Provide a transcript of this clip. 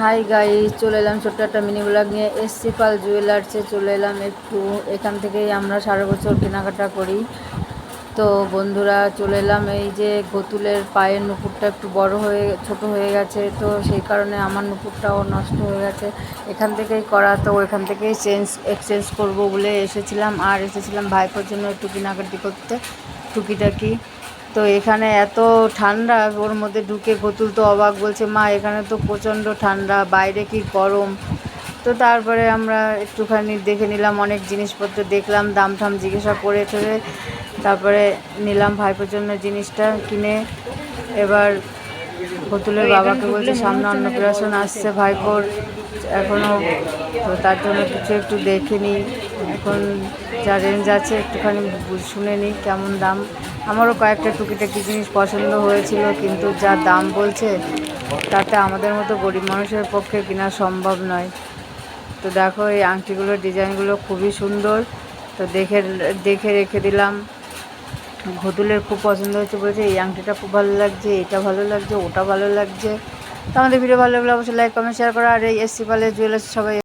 High গাই চলে এলাম ছোট্ট একটা মিনি ব্লগ নিয়ে। এসসি পাল জুয়েলার্সে চলে এলাম একটু। এখান থেকেই আমরা সারা বছর কেনাকাটা করি। তো বন্ধুরা, চলে এলাম এই যে গতুলের পায়ের নুপুরটা একটু বড় হয়ে, ছোট হয়ে গেছে। তো সেই কারণে আমার নুপুরটাও নষ্ট হয়ে গেছে। এখান থেকেই করা, তো এখান থেকেই চেঞ্জ এক্সচেঞ্জ করব বলে এসেছিলাম। আর এসেছিলাম ভাইপোর জন্য একটু কেনাকাটি করতে। টুকিটাকি। তো এখানে এত ঠান্ডা ওর মধ্যে ঢুকে গতুল তো অবাক বলছে মা এখানে তো প্রচণ্ড ঠান্ডা বাইরে কি গরম? তো তারপরে আমরা একটুখানি দেখে নিলাম অনেক জিনিসপত্র দেখলাম দাম ঠাম জিজ্ঞাসা করে ঠরে তারপরে নিলাম ভাইপোর জন্য জিনিসটা কিনে। এবার গতুলের বাবাকে বলছে সামনে অন্নপ্রাশন আসছে ভাইপোর এখনও তো তার জন্য কিছু একটু দেখে নিই এখন যা রেঞ্জ আছে, একটুখানি শুনে নিই কেমন দাম। আমারও কয়েকটা টুকিটাকি জিনিস পছন্দ হয়েছিল, কিন্তু যা দাম বলছে, তাতে আমাদের মতো গরিব মানুষের পক্ষে কেনা সম্ভব নয়। তো দেখো, এই আংটিগুলোর ডিজাইনগুলো খুবই সুন্দর। তো দেখে দেখে রেখে দিলাম। ঘতুলের খুব পছন্দ হয়েছে, বলেছে, এই আংটিটা খুব ভালো লাগছে, এটা ভালো লাগছে, ওটা ভালো লাগছে। তো আমাদের ভিডিও ভালো লাগলে অবশ্যই লাইক কমেন্ট শেয়ার করা। আর এই এসসি পালের জুয়েলার্স সবাই